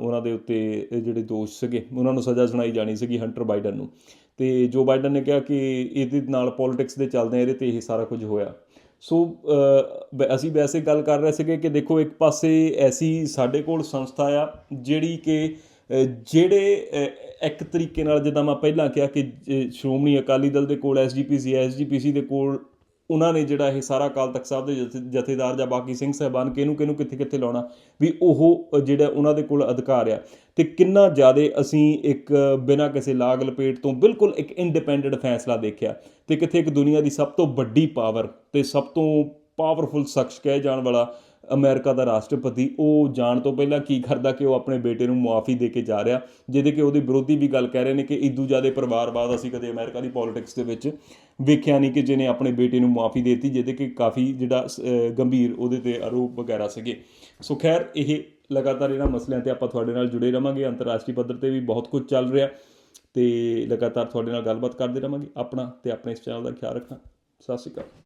ਉਹਨਾਂ ਦੇ ਉੱਤੇ ਜਿਹੜੇ ਦੋਸ਼ ਸੀਗੇ, ਉਹਨਾਂ ਨੂੰ ਸਜ਼ਾ ਸੁਣਾਈ ਜਾਣੀ ਸੀਗੀ ਹੰਟਰ ਬਾਈਡਨ ਨੂੰ। ਤੇ ਜੋ ਬਾਈਡਨ ਨੇ ਕਿਹਾ ਕਿ ਇਹਦੇ ਨਾਲ ਪੋਲਿਟਿਕਸ ਦੇ ਚੱਲਦੇ ਇਹਦੇ ਤੇ ਇਹ ਸਾਰਾ ਕੁਝ ਹੋਇਆ। ਸੋ ਅਸੀਂ ਵੈਸੇ ਗੱਲ ਕਰ ਰਹੇ ਸੀਗੇ ਕਿ ਦੇਖੋ ਇੱਕ ਪਾਸੇ ਐਸੀ ਸਾਡੇ ਕੋਲ ਸੰਸਥਾ ਆ, ਜਿਹੜੀ ਕਿ ਜਿਹੜੇ ਇੱਕ ਤਰੀਕੇ ਨਾਲ ਜਿੱਦਾਂ ਮੈਂ ਪਹਿਲਾਂ ਕਿਹਾ ਕਿ ਜ- ਸ਼੍ਰੋਮਣੀ ਅਕਾਲੀ ਦਲ ਦੇ ਕੋਲ ਐਸਜੀਪੀਸੀ ਐਸਜੀਪੀਸੀ ਦੇ ਕੋਲ ਉਹਨਾਂ ਨੇ ਜਿਹੜਾ ਇਹ ਸਾਰਾ ਅਕਾਲ ਤਖਤ ਸਾਹਿਬ ਦੇ ਜਥੇ- ਜਥੇਦਾਰ ਜਾਂ ਬਾਕੀ ਸਿੰਘ ਸਾਹਿਬਾਨ ਕਿਹਨੂੰ ਕਿਹਨੂੰ, ਕਿੱਥੇ ਕਿੱਥੇ ਲਾਉਣਾ, ਵੀ ਉਹ ਜਿਹੜਾ ਉਹਨਾਂ ਦੇ ਕੋਲ ਅਧਿਕਾਰ ਆ। ਤੇ ਕਿੰਨਾ ਜ਼ਿਆਦਾ ਅਸੀਂ ਇੱਕ ਬਿਨਾਂ ਕਿਸੇ ਲਾਗ ਲਪੇਟ ਤੋਂ ਬਿਲਕੁਲ ਇੱਕ ਇੰਡੀਪੈਂਡੈਂਟ ਫੈਸਲਾ ਦੇਖਿਆ। ਤੇ ਕਿੱਥੇ ਇੱਕ ਦੁਨੀਆ ਦੀ ਸਭ ਤੋਂ ਵੱਡੀ ਪਾਵਰ ਤੇ ਸਭ ਤੋਂ ਪਾਵਰਫੁਲ ਸ਼ਖਸ ਕਹੇ ਜਾਣ ਵਾਲਾ ਅਮਰੀਕਾ ਦਾ ਰਾਸ਼ਟਰਪਤੀ, ਉਹ ਜਾਣ ਤੋਂ ਪਹਿਲਾਂ ਕੀ ਕਰਦਾ ਕਿ ਉਹ ਆਪਣੇ ਬੇਟੇ ਨੂੰ ਮੁਆਫੀ ਦੇ ਕੇ ਜਾ ਰਿਹਾ, ਜਿਹਦੇ ਕਿ ਉਹਦੇ ਵਿਰੋਧੀ ਵੀ ਗੱਲ ਕਹਿ ਰਹੇ ਨੇ ਕਿ ਇਦੂ ਜ਼ਿਆਦੇ ਪਰਿਵਾਰਵਾਦ ਅਸੀਂ ਕਦੇ ਅਮਰੀਕਾ ਦੀ ਪੋਲਿਟਿਕਸ ਦੇ ਵਿੱਚ ਵੇਖਿਆ ਨਹੀਂ ਕਿ ਜਿਹਨੇ ਆਪਣੇ ਬੇਟੇ ਨੂੰ ਮੁਆਫੀ ਦਿੱਤੀ, ਜਿਹਦੇ ਕਿ ਕਾਫੀ ਜਿਹੜਾ ਸ- ਗੰਭੀਰ ਉਹਦੇ ਤੇ ਆਰੋਪ ਵਗੈਰਾ ਸੀਗੇ। ਸੋ ਖੈਰ, ਇਹ ਲਗਾਤਾਰ ਇਹਨਾਂ ਮਸਲਿਆਂ ਤੇ ਆਪਾਂ ਤੁਹਾਡੇ ਨਾਲ ਜੁੜੇ ਰਵਾਂਗੇ ਅੰਤਰਰਾਸ਼ਟਰੀ ਪੱਧਰ ਤੇ ਵੀ ਬਹੁਤ ਕੁਝ ਚੱਲ ਰਿਹਾ ਤੇ ਲਗਾਤਾਰ ਤੁਹਾਡੇ ਨਾਲ ਗੱਲਬਾਤ ਕਰਦੇ ਰਵਾਂਗੇ ਆਪਣਾ ਤੇ ਆਪਣੇ ਇਸ ਚੈਨਲ ਦਾ ਖਿਆਲ ਰੱਖਣਾ। ਸਤਿ ਸ਼੍ਰੀ ਅਕਾਲ।